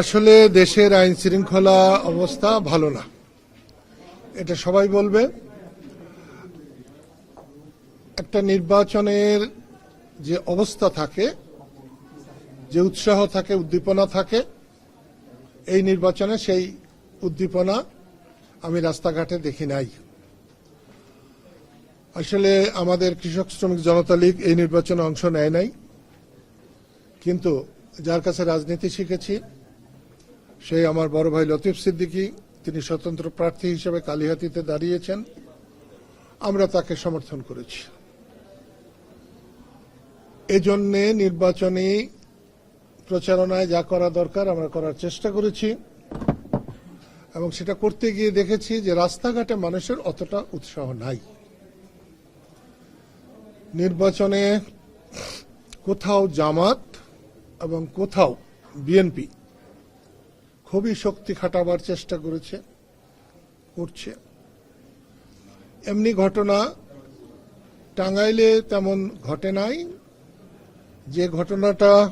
আসলে দেশের আইন শৃঙ্খলা অবস্থা ভালো না। এটা সবাই বলবে। একটা নির্বাচনের যে অবস্থা থাকে, যে উৎসাহ থাকে, উদ্দীপনা থাকে, এই নির্বাচনে সেই উদ্দীপনা আমি রাস্তাঘাটে দেখি নাই। আসলে আমাদের কৃষক শ্রমিক জনতা লীগ এই নির্বাচনে অংশ নেয় নাই। কিন্তু যার কাছে রাজনীতি শিখেছি সেই আমার বড় ভাই লতিফ সিদ্দিকী, তিনি স্বতন্ত্র প্রার্থী হিসেবে কালিহাতিতে দাঁড়িয়েছেন। আমরা তাকে সমর্থন করেছি। এজন্যে নির্বাচনী প্রচারণায় যা করা দরকার আমরা করার চেষ্টা করেছি এবং সেটা করতে গিয়ে দেখেছি যে রাস্তাঘাটে মানুষের অতটা উৎসাহ নাই। নির্বাচনে কোথাও জামাত এবং কোথাও বিএনপি খুবই শক্তি খাটাবার চেষ্টা করেছে, করছে। এমনি ঘটনা টাঙ্গাইলে তেমন ঘটে নাই। যে ঘটনাটা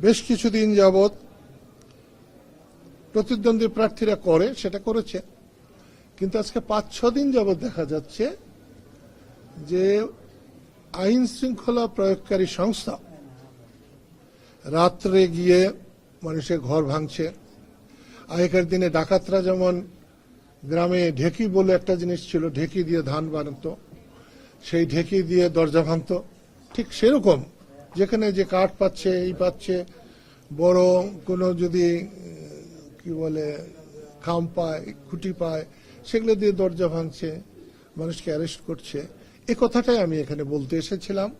বেশ কিছুদিন যাবৎ প্রতিদ্বন্দ্বী প্রার্থীরা করে, সেটা করেছে। কিন্তু আজকে পাঁচ, ছ দিন যাবৎ দেখা যাচ্ছে যে আইন শৃঙ্খলা প্রয়োগকারী সংস্থা রাত্রে গিয়ে মানুষের ঘর ভাঙছে। আগেকার দিনে ডাকাতরা যেমন গ্রামে ঢেকি বলে একটা জিনিস ছিল, ঢেকি দিয়ে ধান বানাতো, সেই ঢেকি দিয়ে দরজা ভাঙতো। ঠিক সেরকম, যেখানে যে কাঠ পাচ্ছে এই পাচ্ছে, বড় কোনো যদি কি বলে, খাম পায়, খুঁটি পায়, সেগুলো দিয়ে দরজা ভাঙছে, মানুষকে অ্যারেস্ট করছে। এ কথাটাই আমি এখানে বলতে এসেছিলাম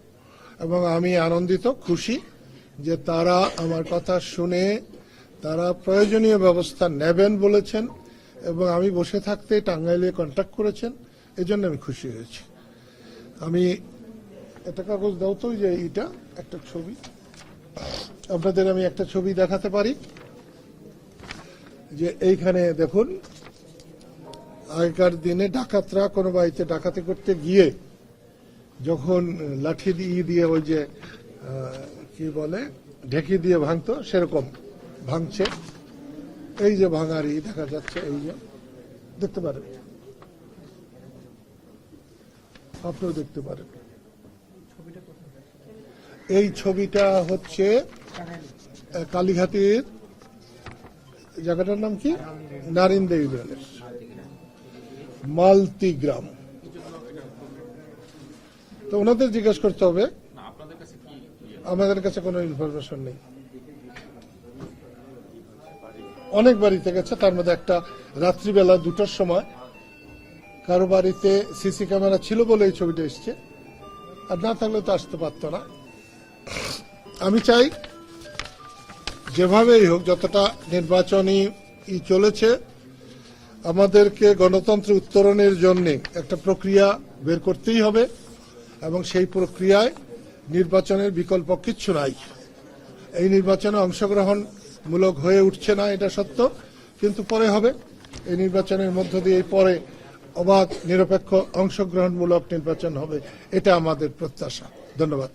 এবং আমি আনন্দিত, খুশি। যে তারা আমার কথা শুনে তারা প্রয়োজনীয় ব্যবস্থা নেবেন বলেছেন এবং আমি বসে থাকতে টাঙ্গাইলে কন্ট্যাক্ট করেছেন, এজন্য আমি খুশি হয়েছি। আমি একটা কাগজ দাও তো যে এইটা, একটা ছবি। আপনাদের আমি একটা ছবি দেখাতে পারি। যে এইখানে দেখুন, আগেকার দিনে ডাকাতরা কোনো বাড়িতে ডাকাতি করতে গিয়ে যখন লাঠি দিয়ে দিয়ে ওই যে কি বলে? ঢেকি দিয়ে ভাঙতো, সেরকম ভাঙছে। এই যে ভাঙারি, দেখা যাচ্ছে এই যে, দেখতে পারেন। আপনিও দেখতে পারেন। এই ছবিটা হচ্ছে কালীঘাটের জায়গাটার নাম কি? নারিন্দা মালতি গ্রাম তো ওনাদের জিজ্ঞেস করতে হবে আমাদের কাছে কোনো ইনফরমেশন নেই। অনেক বাড়িতে গেছে, তার মধ্যে একটা রাত্রিবেলা দুটোর সময়। কারও বাড়িতে সিসি ক্যামেরা ছিল বলে এই ছবিটা এসছে। আর না থাকলে তো আসতে পারতো না। আমি চাই যেভাবেই হোক, যতটা নির্বাচনী ই চলেছে, আমাদেরকে গণতন্ত্র উত্তরণের জন্য একটা প্রক্রিয়া বের করতেই হবে এবং সেই প্রক্রিয়ায় নির্বাচনের বিকল্প কিচ্ছু নাই। এই নির্বাচনে অংশগ্রহণমূলক হয়ে উঠছে না, এটা সত্য, কিন্তু পরে হবে। এই নির্বাচনের মধ্য দিয়ে পরে অবাধ, নিরপেক্ষ অংশগ্রহণমূলক নির্বাচন হবে, এটা আমাদের প্রত্যাশা। ধন্যবাদ।